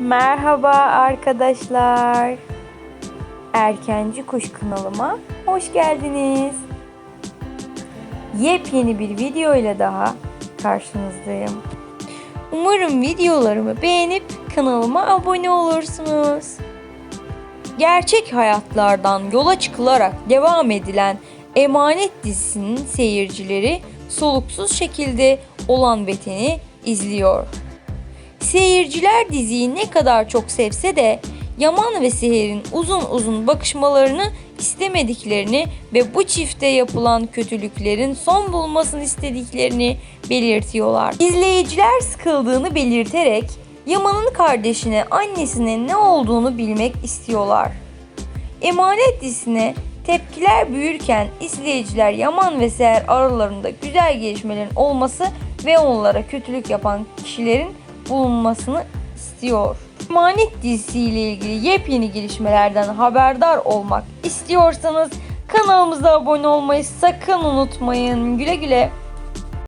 Merhaba arkadaşlar. Erkenci Kuş kanalıma hoş geldiniz. Yepyeni bir video ile daha karşınızdayım. Umarım videolarımı beğenip kanalıma abone olursunuz. Gerçek hayatlardan yola çıkılarak devam edilen Emanet dizisinin seyircileri soluksuz şekilde olan beteni izliyor. Seyirciler diziyi ne kadar çok sevse de Yaman ve Seher'in uzun uzun bakışmalarını istemediklerini ve bu çifte yapılan kötülüklerin son bulmasını istediklerini belirtiyorlar. İzleyiciler sıkıldığını belirterek Yaman'ın kardeşine annesine ne olduğunu bilmek istiyorlar. Emanet dizisine tepkiler büyürken izleyiciler Yaman ve Seher aralarında güzel gelişmelerin olması ve onlara kötülük yapan kişilerin bulunmasını istiyor. Emanet dizisiyle ilgili yepyeni gelişmelerden haberdar olmak istiyorsanız kanalımıza abone olmayı sakın unutmayın. Güle güle.